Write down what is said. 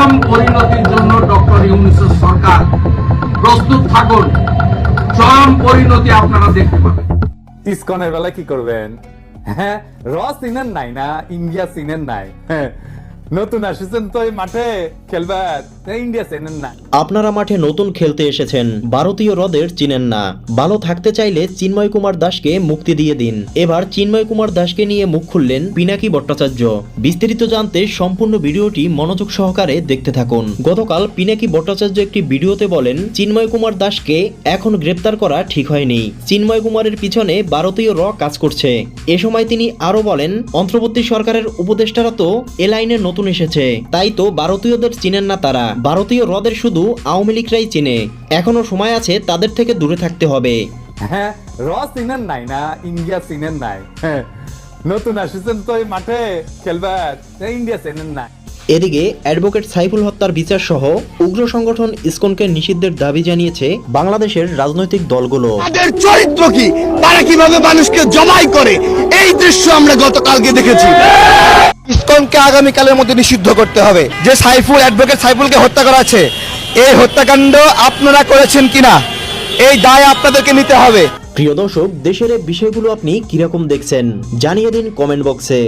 চরম পরিণতির জন্য ডক্টর ইউনিসেফ সরকার প্রস্তুত থাকুন। চরম পরিণতি আপনারা দেখতে পাবেন। ইসকনের বেলা কি করবেন? হ্যাঁ র সিনের নাই না ইন্ডিয়া সিনের নাই। হ্যাঁ, নতুন আসেছেন তো এই মাঠে খেলবার আপনারা মাঠে নতুন খেলতে এসেছেন। ভারতীয় হ্রদের চিনেন না। ভালো থাকতে চাইলে চিন্ময় কুমার দাসকে মুক্তি দিয়ে দিন। এবার চিন্ময় কুমার দাসকে নিয়ে মুখ খুললেন পিনাকি ভট্টাচার্য। বিস্তারিত জানতে সম্পূর্ণ ভিডিওটি মনোযোগ সহকারে দেখতে থাকুন। গতকাল পিনাকি ভট্টাচার্য একটি ভিডিওতে বলেন, চিন্ময় কুমার দাসকে এখন গ্রেপ্তার করা ঠিক হয়নি। চিন্ময় কুমারের পিছনে ভারতীয় র কাজ করছে। এ সময় তিনি আরও বলেন, অন্তর্বর্তী সরকারের উপদেষ্টারা তো এ লাইনে নতুন এসেছে। তাই তো ভারতীয়দের চিনেন না তারা। ভারতীয় হ্রদের শুধু আওয়ামী লীগরাই চেনে। এখনও সময় আছে তাদের থেকে দূরে থাকতে হবে। হ্যাঁ নাই না ইন্ডিয়া নাই। হ্যাঁ, নতুন আসেছেন তো মাঠে খেলবার ইন্ডিয়া চেনেন নাই। এদিকে অ্যাডভোকেট সাইফুল হত্যার বিচার সহ উগ্র সংগঠন ইসকনকে নিষিদ্ধের দাবি জানিয়েছে বাংলাদেশের রাজনৈতিক দলগুলো। তাদের চরিত্র কি? তারা কীভাবে মানুষকে জমাই করে? এই দৃশ্য আমরা গতকালকে দেখেছি। ইসকনকে আগামীকালের মধ্যে নিষিদ্ধ করতে হবে। যে সাইফুল অ্যাডভোকেট সাইফুলকে হত্যা করা আছে এই হত্যাকাণ্ড আপনারা করেছেন কিনা? এই দায় আপনাদেরকে নিতে হবে। প্রিয় দর্শক দেশের বিষয়গুলো আপনি কীরকম দেখছেন জানিয়ে দিন কমেন্ট বক্সে।